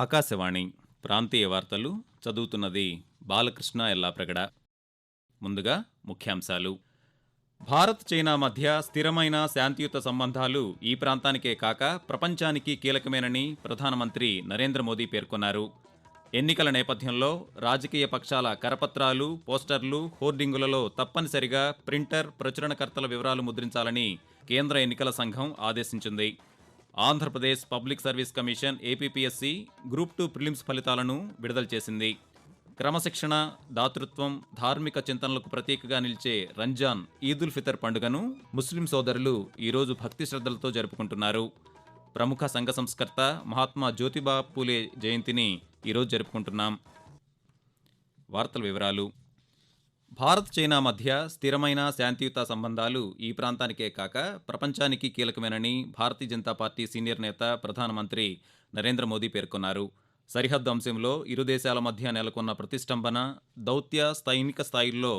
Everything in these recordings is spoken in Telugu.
ఆకాశవాణి ప్రాంతీయ వార్తలు చదువుతున్నది బాలకృష్ణ ఎల్లాప్రగడ. ముందుగా ముఖ్యాంశాలు. భారత్ చైనా మధ్య స్థిరమైన శాంతియుత సంబంధాలు ఈ ప్రాంతానికే కాక ప్రపంచానికి కీలకమేనని ప్రధానమంత్రి నరేంద్ర మోదీ పేర్కొన్నారు. ఎన్నికల నేపథ్యంలో రాజకీయ పక్షాల కరపత్రాలు పోస్టర్లు హోర్డింగులలో తప్పనిసరిగా ప్రింటర్ ప్రచురణకర్తల వివరాలు ముద్రించాలని కేంద్ర ఎన్నికల సంఘం ఆదేశించింది. Andhra Pradesh public service commission APPSC group two prelims ఫలితాలను విడుదల చేసింది. క్రమశిక్షణ దాతృత్వం ధార్మిక చింతనలకు ప్రతీకగా నిలిచే రంజాన్ ఈదుల్ ఫితర్ పండుగను ముస్లిం సోదరులు ఈరోజు భక్తి శ్రద్ధలతో జరుపుకుంటున్నారు. ప్రముఖ సంఘ సంస్కర్త మహాత్మా జ్యోతిబా పూలే జయంతిని ఈరోజు జరుపుకుంటున్నాం. వార్తల వివరాలు భారత్ చైనా మధ్య స్థిరమైన శాంతియుత సంబంధాలు ఈ ప్రాంతానికే కాక ప్రపంచానికి కీలకమేనని భారతీయ జనతా పార్టీ సీనియర్ నేత ప్రధానమంత్రి నరేంద్ర మోదీ పేర్కొన్నారు. సరిహద్దు అంశంలో ఇరు దేశాల మధ్య నెలకొన్న ప్రతిష్టంభన దౌత్య సైనిక స్థాయిల్లో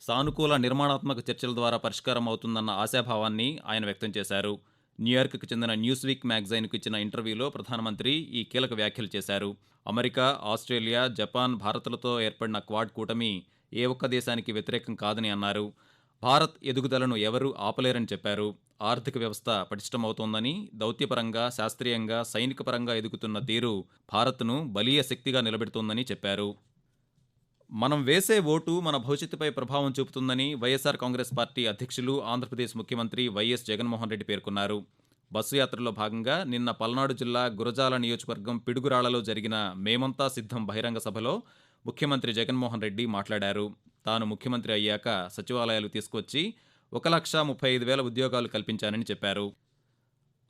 సానుకూల నిర్మాణాత్మక చర్చల ద్వారా పరిష్కారం అవుతుందన్న ఆశాభావాన్ని ఆయన వ్యక్తం చేశారు. న్యూయార్క్కు చెందిన న్యూస్ వీక్ మ్యాగజైన్కు ఇచ్చిన ఇంటర్వ్యూలో ప్రధానమంత్రి ఈ కీలక వ్యాఖ్యలు చేశారు. అమెరికా ఆస్ట్రేలియా జపాన్ భారత్లతో ఏర్పడిన క్వాడ్ కూటమి ఏ ఒక్క దేశానికి వ్యతిరేకం కాదని అన్నారు. భారత్ ఎదుగుదలను ఎవరూ ఆపలేరని చెప్పారు. ఆర్థిక వ్యవస్థ పటిష్టమవుతోందని దౌత్యపరంగా శాస్త్రీయంగా సైనికపరంగా ఎదుగుతున్న తీరు భారత్ను బలీయ శక్తిగా నిలబెడుతోందని చెప్పారు. మనం వేసే ఓటు మన భవిష్యత్తుపై ప్రభావం చూపుతుందని వైఎస్ఆర్ కాంగ్రెస్ పార్టీ అధ్యక్షులు ఆంధ్రప్రదేశ్ ముఖ్యమంత్రి వైఎస్ జగన్మోహన్ రెడ్డి పేర్కొన్నారు. బస్సు యాత్రలో భాగంగా నిన్న పల్నాడు జిల్లా గురజాల నియోజకవర్గం పిడుగురాళ్ళలో జరిగిన మేమంతా సిద్ధం బహిరంగ సభలో ముఖ్యమంత్రి జగన్మోహన్ రెడ్డి మాట్లాడారు. తాను ముఖ్యమంత్రి అయ్యాక సచివాలయాలు తీసుకొచ్చి ఒక లక్ష ముప్పై ఐదు వేల ఉద్యోగాలు కల్పించానని చెప్పారు.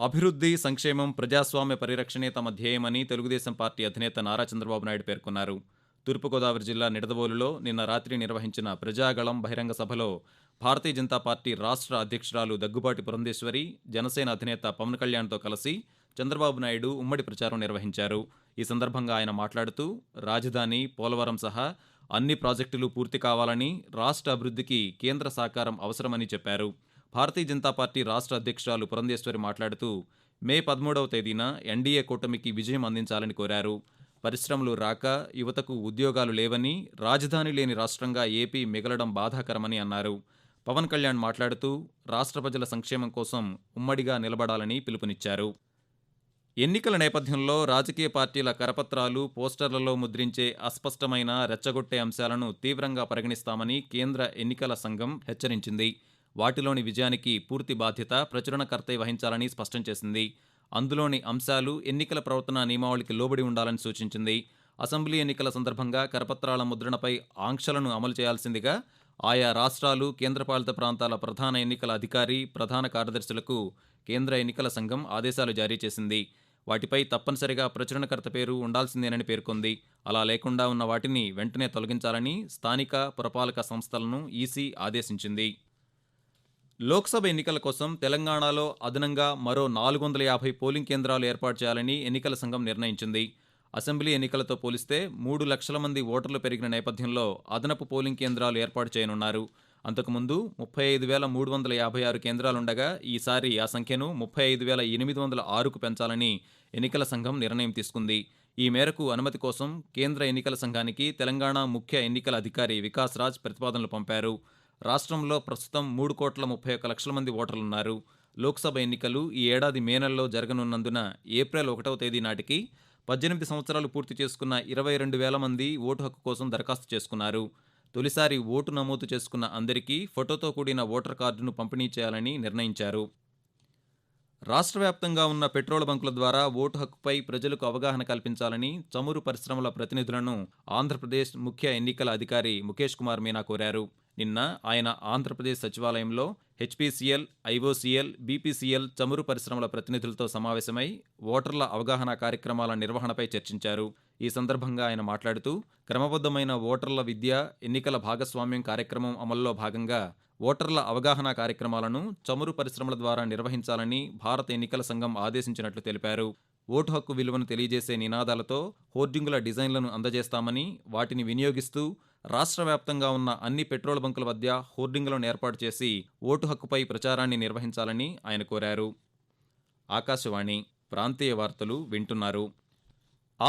అభివృద్ధి సంక్షేమం ప్రజాస్వామ్య పరిరక్షణే తమ ధ్యేయమని తెలుగుదేశం పార్టీ అధినేత నారా చంద్రబాబు నాయుడు పేర్కొన్నారు. తూర్పుగోదావరి జిల్లా నిడదవోలులో నిన్న రాత్రి నిర్వహించిన ప్రజాగళం బహిరంగ సభలో భారతీయ జనతా పార్టీ రాష్ట్ర అధ్యక్షురాలు దగ్గుబాటి పురంధేశ్వరి జనసేన అధినేత పవన్ కళ్యాణ్తో కలిసి చంద్రబాబు నాయుడు ఉమ్మడి ప్రచారం నిర్వహించారు. ఈ సందర్భంగా ఆయన మాట్లాడుతూ రాజధాని పోలవరం సహా అన్ని ప్రాజెక్టులు పూర్తి కావాలని రాష్ట్ర అభివృద్ధికి కేంద్ర సహకారం అవసరమని చెప్పారు. భారతీయ జనతా పార్టీ రాష్ట్ర అధ్యక్షురాలు పురంధేశ్వరి మాట్లాడుతూ మే పదమూడవ తేదీన ఎన్డీఏ కూటమికి విజయం అందించాలని కోరారు. పరిశ్రమలు రాక యువతకు ఉద్యోగాలు లేవని రాజధాని లేని రాష్ట్రంగా ఏపీ మిగలడం బాధాకరమని అన్నారు. పవన్ కళ్యాణ్ మాట్లాడుతూ రాష్ట్ర ప్రజల సంక్షేమం కోసం ఉమ్మడిగా నిలబడాలని పిలుపునిచ్చారు. ఎన్నికల నేపథ్యంలో రాజకీయ పార్టీల కరపత్రాలు పోస్టర్లలో ముద్రించే అస్పష్టమైన రెచ్చగొట్టే అంశాలను తీవ్రంగా పరిగణిస్తామని కేంద్ర ఎన్నికల సంఘం హెచ్చరించింది. వాటిలోని విజయానికి పూర్తి బాధ్యత ప్రచురణకర్తే వహించాలని స్పష్టం చేసింది. అందులోని అంశాలు ఎన్నికల ప్రవర్తన నియమావళికి లోబడి ఉండాలని సూచించింది. అసెంబ్లీ ఎన్నికల సందర్భంగా కరపత్రాల ముద్రణపై ఆంక్షలను అమలు చేయాల్సిందిగా ఆయా రాష్ట్రాలు కేంద్రపాలిత ప్రాంతాల ప్రధాన ఎన్నికల అధికారి ప్రధాన కార్యదర్శులకు కేంద్ర ఎన్నికల సంఘం ఆదేశాలు జారీ చేసింది. వాటిపై తప్పనిసరిగా ప్రచురణకర్త పేరు ఉండాల్సిందేనని పేర్కొంది. అలా లేకుండా ఉన్న వాటిని వెంటనే తొలగించాలని స్థానిక పురపాలక సంస్థలను ఈసీ ఆదేశించింది. లోక్సభ ఎన్నికల కోసం తెలంగాణలో అదనంగా మరో నాలుగు వందల యాభై పోలింగ్ కేంద్రాలు ఏర్పాటు చేయాలని ఎన్నికల సంఘం నిర్ణయించింది. అసెంబ్లీ ఎన్నికలతో పోలిస్తే మూడు లక్షల మంది ఓటర్లు పెరిగిన నేపథ్యంలో అదనపు పోలింగ్ కేంద్రాలు ఏర్పాటు చేయనున్నారు. అంతకుముందు ముప్పై ఐదు వేల మూడు వందల యాభై ఆరు కేంద్రాలుండగా ఈసారి ఆ సంఖ్యను ముప్పై ఐదు వేల ఎనిమిది వందల ఆరుకు పెంచాలని ఎన్నికల సంఘం నిర్ణయం తీసుకుంది. ఈ మేరకు అనుమతి కోసం కేంద్ర ఎన్నికల సంఘానికి తెలంగాణ ముఖ్య ఎన్నికల అధికారి వికాస్ రాజ్ ప్రతిపాదనలు పంపారు. రాష్ట్రంలో ప్రస్తుతం మూడు కోట్ల ముప్పై ఒక్క లక్షల మంది ఓటర్లున్నారు. లోక్సభ ఎన్నికలు ఈ ఏడాది మే నెలలో జరగనున్నందున ఏప్రిల్ ఒకటవ తేదీ నాటికి పద్దెనిమిది సంవత్సరాలు పూర్తి చేసుకున్న ఇరవై రెండు వేల మంది ఓటు హక్కు కోసం దరఖాస్తు చేసుకున్నారు. తొలిసారి ఓటు నమోదు చేసుకున్న అందరికీ ఫోటోతో కూడిన ఓటర్ కార్డును పంపిణీ చేయాలని నిర్ణయించారు. రాష్ట్ర వ్యాప్తంగా ఉన్న పెట్రోల్ బంకుల ద్వారా ఓటు హక్కుపై ప్రజలకు అవగాహన కల్పించాలని చమురు పరిశ్రమల ప్రతినిధులను ఆంధ్రప్రదేశ్ ముఖ్య ఎన్నికల అధికారి ముఖేష్ కుమార్ మీనా కోరారు. నిన్న ఆయన ఆంధ్రప్రదేశ్ సచివాలయంలో హెచ్పీసీఎల్ ఐఓసీఎల్ బీపీసీఎల్ చమురు పరిశ్రమల ప్రతినిధులతో సమావేశమై ఓటర్ల అవగాహన కార్యక్రమాల నిర్వహణపై చర్చించారు. ఈ సందర్భంగా ఆయన మాట్లాడుతూ క్రమబద్ధమైన ఓటర్ల విద్య ఎన్నికల భాగస్వామ్యం కార్యక్రమం అమల్లో భాగంగా ఓటర్ల అవగాహన కార్యక్రమాలను చమురు పరిశ్రమల ద్వారా నిర్వహించాలని భారత ఎన్నికల సంఘం ఆదేశించినట్లు తెలిపారు. ఓటు హక్కు విలువను తెలియజేసే నినాదాలతో హోర్డింగుల డిజైన్లను అందజేస్తామని వాటిని వినియోగిస్తూ రాష్ట్ర వ్యాప్తంగా ఉన్న అన్ని పెట్రోల్ బంకుల మధ్య హోర్డింగులను ఏర్పాటు చేసి ఓటు హక్కుపై ప్రచారాన్ని నిర్వహించాలని ఆయన కోరారు. ఆకాశవాణి ప్రాంతీయ వార్తలు వింటున్నారు.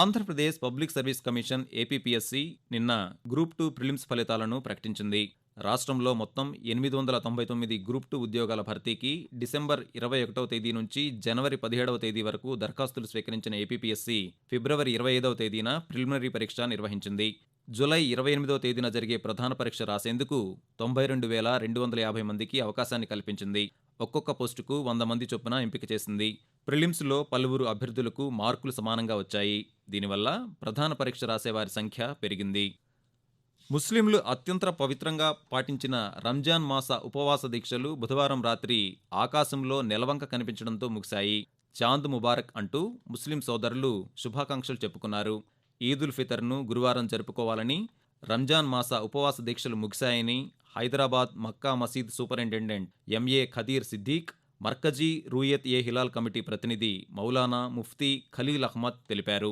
Andhra Pradesh public service commission APPSC నిన్న గ్రూప్ టూ ప్రిలిమ్స్ ఫలితాలను ప్రకటించింది. రాష్ట్రంలో మొత్తం ఎనిమిది వందల తొంభై తొమ్మిది గ్రూప్ టూ ఉద్యోగాల భర్తీకి డిసెంబర్ ఇరవై ఒకటవ తేదీ నుంచి జనవరి పదిహేడవ తేదీ వరకు దరఖాస్తులు స్వీకరించిన ఏపీపీఎస్సీ ఫిబ్రవరి ఇరవై ఐదవ తేదీన ప్రిలిమినరీ పరీక్ష నిర్వహించింది. జూలై ఇరవై ఎనిమిదవ తేదీన జరిగే ప్రధాన పరీక్ష రాసేందుకు తొంభై రెండు వేల రెండు వందల యాభై మందికి అవకాశాన్ని కల్పించింది. ఒక్కొక్క పోస్టుకు వంద మంది చొప్పున ఎంపిక చేసింది. ప్రిలిమ్స్లో పలువురు అభ్యర్థులకు మార్కులు సమానంగా వచ్చాయి. దీనివల్ల ప్రధాన పరీక్ష రాసేవారి సంఖ్య పెరిగింది. ముస్లింలు అత్యంత పవిత్రంగా పాటించిన రంజాన్ మాస ఉపవాస దీక్షలు బుధవారం రాత్రి ఆకాశంలో నెలవంక కనిపించడంతో ముగిశాయి. చాంద్ ముబారక్ అంటూ ముస్లిం సోదరులు శుభాకాంక్షలు చెప్పుకున్నారు. ఈదుల్ ఫితర్ను గురువారం జరుపుకోవాలని రంజాన్ మాస ఉపవాస దీక్షలు ముగిశాయని Hyderabad Makkah Masjid superintendent MA Khadeer Siddiqui Markazi Ruyat e Hilal committee ప్రతినిధి మౌలానా ముఫ్తీ ఖలీల్ అహ్మద్ తెలిపారు.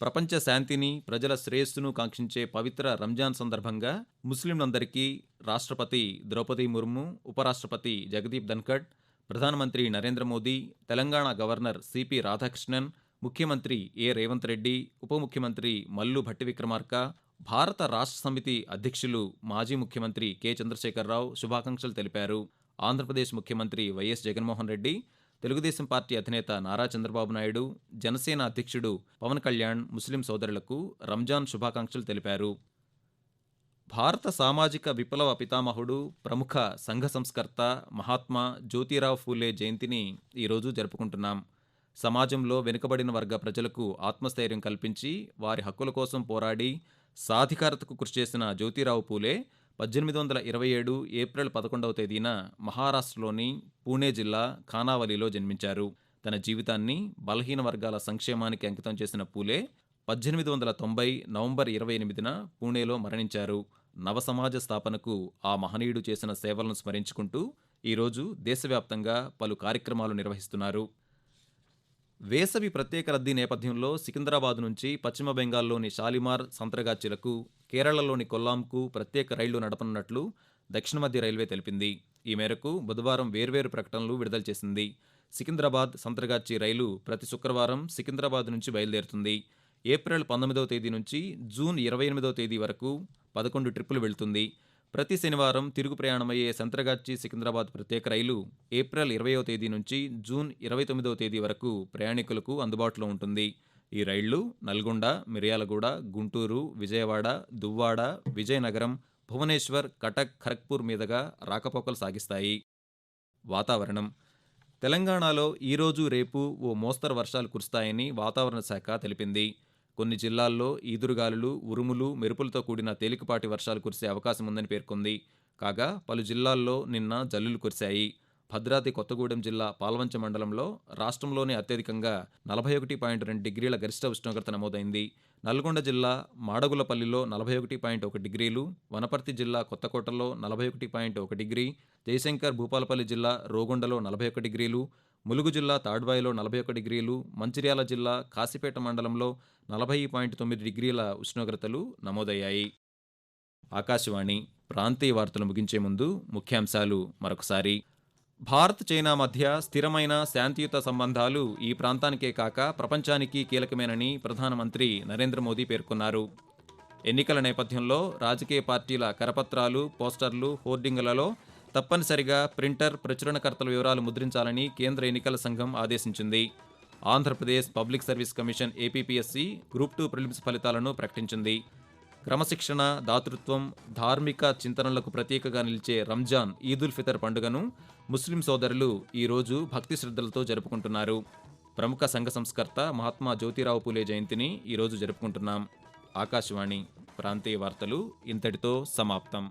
ప్రపంచ శాంతిని ప్రజల శ్రేయస్సును కాంక్షించే పవిత్ర రంజాన్ సందర్భంగా ముస్లింలందరికీ రాష్ట్రపతి ద్రౌపది ముర్ము ఉపరాష్ట్రపతి జగదీప్ ధన్కడ్ ప్రధానమంత్రి Narendra Modi Telangana governor C P Radhakrishnan ముఖ్యమంత్రి ఏ రేవంత్ రెడ్డి ఉప ముఖ్యమంత్రి మల్లు భట్టి విక్రమార్క భారత రాష్ట్ర సమితి అధ్యక్షులు మాజీ ముఖ్యమంత్రి కె చంద్రశేఖరరావు శుభాకాంక్షలు తెలిపారు. ఆంధ్రప్రదేశ్ ముఖ్యమంత్రి వైఎస్ జగన్మోహన్ రెడ్డి తెలుగుదేశం పార్టీ అధినేత నారా చంద్రబాబు నాయుడు జనసేన అధ్యక్షుడు పవన్ కళ్యాణ్ ముస్లిం సోదరులకు రంజాన్ శుభాకాంక్షలు తెలిపారు. భారత సామాజిక విప్లవ పితామహుడు ప్రముఖ సంఘ సంస్కర్త మహాత్మా జ్యోతిరావు ఫూలే జయంతిని ఈరోజు జరుపుకుంటున్నాం. సమాజంలో వెనుకబడిన వర్గ ప్రజలకు ఆత్మస్థైర్యం కల్పించి వారి హక్కుల కోసం పోరాడి సాధికారతకు కృషి చేసిన జ్యోతిరావు పూలే పద్దెనిమిది వందల ఇరవై ఏడు ఏప్రిల్ పదకొండవ తేదీన మహారాష్ట్రలోని పూణే జిల్లా ఖానావలిలో జన్మించారు. తన జీవితాన్ని బలహీన వర్గాల సంక్షేమానికి అంకితం చేసిన పూలే పద్దెనిమిది వందల తొంభై నవంబర్ ఇరవై ఎనిమిదిన పూణేలో మరణించారు. నవ సమాజ స్థాపనకు ఆ మహనీయుడు చేసిన సేవలను స్మరించుకుంటూ ఈరోజు దేశవ్యాప్తంగా పలు కార్యక్రమాలు నిర్వహిస్తున్నారు. వేసవి ప్రత్యేక రద్దీ నేపథ్యంలో సికింద్రాబాద్ నుంచి పశ్చిమ బెంగాల్లోని షాలిమార్ సంత్రగాచిలకు కేరళలోని కొల్లాంకు ప్రత్యేక రైళ్ళు నడపనున్నట్లు దక్షిణ మధ్య రైల్వే తెలిపింది. ఈ మేరకు బుధవారం వేర్వేరు ప్రకటనలు విడుదల చేసింది. సికింద్రాబాద్ సంత్రగాచ్చి రైలు ప్రతి శుక్రవారం సికింద్రాబాద్ నుంచి బయలుదేరుతుంది. ఏప్రిల్ పంతొమ్మిదవ తేదీ నుంచి జూన్ ఇరవై ఎనిమిదవ తేదీ వరకు పదకొండు ట్రిప్పులు వెళ్తుంది. ప్రతి శనివారం తిరుగు ప్రయాణమయ్యే సంత్రగాచ్చి సికింద్రాబాద్ ప్రత్యేక రైలు ఏప్రిల్ ఇరవయో తేదీ నుంచి జూన్ ఇరవై తొమ్మిదవ తేదీ వరకు ప్రయాణికులకు అందుబాటులో ఉంటుంది. ఈ రైళ్ళు నల్గొండ మిర్యాలగూడ గుంటూరు విజయవాడ దువ్వాడ విజయనగరం భువనేశ్వర్ కటక్ ఖరగ్పూర్ మీదుగా రాకపోకలు సాగిస్తాయి. వాతావరణం. తెలంగాణలో ఈరోజు రేపు ఓ మోస్తరు వర్షాలు కురుస్తాయని వాతావరణ శాఖ తెలిపింది. కొన్ని జిల్లాల్లో ఈదురుగాలులు ఉరుములు మెరుపులతో కూడిన తేలికపాటి వర్షాలు కురిసే అవకాశం ఉందని పేర్కొంది. కాగా పలు జిల్లాల్లో నిన్న జల్లులు కురిశాయి. భద్రాద్రి కొత్తగూడెం జిల్లా పాల్వంచ మండలంలో రాష్ట్రంలోనే అత్యధికంగా నలభై ఒకటి పాయింట్ రెండు డిగ్రీల గరిష్ట ఉష్ణోగ్రత నమోదైంది. నల్గొండ జిల్లా మాడగులపల్లిలో నలభై ఒకటి పాయింట్ ఒక డిగ్రీలు వనపర్తి జిల్లా కొత్తకోటలో నలభై ఒకటి పాయింట్ ఒక డిగ్రీ జయశంకర్ భూపాలపల్లి జిల్లా రోగొండలో నలభై ఒక డిగ్రీలు ములుగు జిల్లా తాడ్వాయిలో నలభై ఒక డిగ్రీలు మంచిర్యాల జిల్లా కాసిపేట మండలంలో నలభై పాయింట్ తొమ్మిది డిగ్రీల ఉష్ణోగ్రతలు నమోదయ్యాయి. ఆకాశవాణి ప్రాంతీయ వార్తలు ముగించే ముందు ముఖ్యాంశాలు మరొకసారి. భారత్ చైనా మధ్య స్థిరమైన శాంతియుత సంబంధాలు ఈ ప్రాంతానికే కాక ప్రపంచానికి కీలకమేనని ప్రధానమంత్రి నరేంద్ర మోదీ పేర్కొన్నారు. ఎన్నికల నేపథ్యంలో రాజకీయ పార్టీల కరపత్రాలు పోస్టర్లు హోర్డింగులలో తప్పనిసరిగా ప్రింటర్ ప్రచురణకర్తల వివరాలు ముద్రించాలని కేంద్ర ఎన్నికల సంఘం ఆదేశించింది. Andhra Pradesh public service commission APPSC group two prelims ఫలితాలను ప్రకటించింది. క్రమశిక్షణ దాతృత్వం ధార్మిక చింతనలకు ప్రతీకగా నిలిచే రంజాన్ ఈదుల్ ఫితర్ పండుగను ముస్లిం సోదరులు ఈరోజు భక్తి శ్రద్ధలతో జరుపుకుంటున్నారు. ప్రముఖ సంఘ సంస్కర్త మహాత్మా జ్యోతిరావు పూలే జయంతిని ఈరోజు జరుపుకుంటున్నాం. ఆకాశవాణి ప్రాంతీయ వార్తలు ఇంతటితో సమాప్తం.